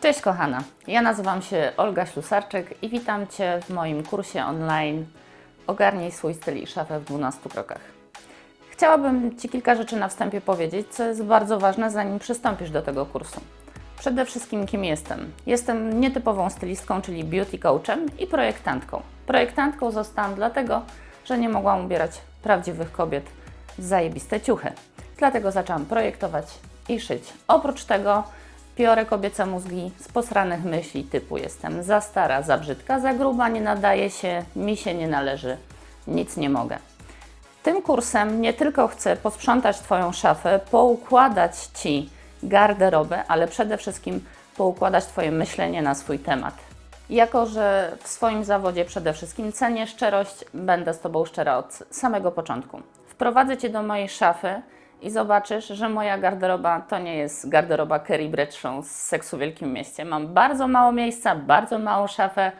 Cześć kochana, ja nazywam się Olga Ślusarczyk i witam Cię w moim kursie online Ogarnij swój styl i szafę w 12 krokach. Chciałabym Ci kilka rzeczy na wstępie powiedzieć, co jest bardzo ważne, zanim przystąpisz do tego kursu. Przede wszystkim kim jestem? Jestem nietypową stylistką, czyli beauty coachem i projektantką. Projektantką zostałam dlatego, że nie mogłam ubierać prawdziwych kobiet w zajebiste ciuchy. Dlatego zaczęłam projektować i szyć. Oprócz tego piorę kobiece mózgi z posranych myśli typu jestem za stara, za brzydka, za gruba, nie nadaje się, mi się nie należy, nic nie mogę. Tym kursem nie tylko chcę posprzątać Twoją szafę, poukładać Ci garderobę, ale przede wszystkim poukładać Twoje myślenie na swój temat. Jako, że w swoim zawodzie przede wszystkim cenię szczerość, będę z Tobą szczera od samego początku. Wprowadzę Cię do mojej szafy i zobaczysz, że moja garderoba to nie jest garderoba Kerry Bradshaw z Seksu w Wielkim Mieście. Mam bardzo mało miejsca, bardzo małą szafę.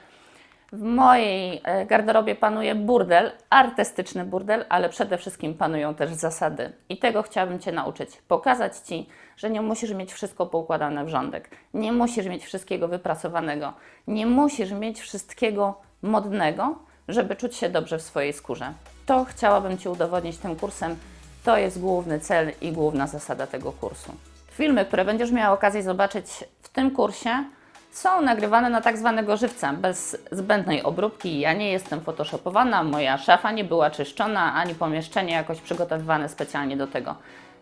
W mojej e, garderobie panuje burdel, artystyczny burdel, ale przede wszystkim panują też zasady. I tego chciałabym Cię nauczyć. Pokazać Ci, że nie musisz mieć wszystko poukładane w rządek. Nie musisz mieć wszystkiego wypracowanego. Nie musisz mieć wszystkiego modnego, żeby czuć się dobrze w swojej skórze. To chciałabym Ci udowodnić tym kursem. To jest główny cel i główna zasada tego kursu. Filmy, które będziesz miała okazję zobaczyć w tym kursie, są nagrywane na tak zwanego żywca, bez zbędnej obróbki. Ja nie jestem photoshopowana, moja szafa nie była czyszczona, ani pomieszczenie jakoś przygotowywane specjalnie do tego.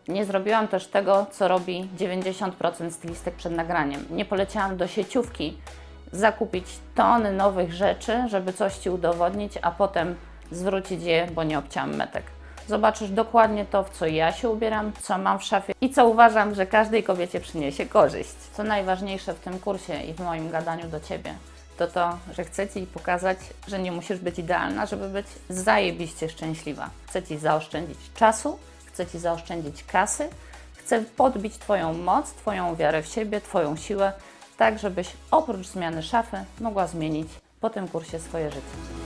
Nie zrobiłam też tego, co robi 90% stylistek przed nagraniem. Nie poleciałam do sieciówki zakupić tony nowych rzeczy, żeby coś Ci udowodnić, a potem zwrócić je, bo nie obcięłam metek. Zobaczysz dokładnie to, w co ja się ubieram, co mam w szafie i co uważam, że każdej kobiecie przyniesie korzyść. Co najważniejsze w tym kursie i w moim gadaniu do Ciebie, to to, że chcę Ci pokazać, że nie musisz być idealna, żeby być zajebiście szczęśliwa. Chcę Ci zaoszczędzić czasu, chcę Ci zaoszczędzić kasy, chcę podbić Twoją moc, Twoją wiarę w siebie, Twoją siłę, tak żebyś oprócz zmiany szafy mogła zmienić po tym kursie swoje życie.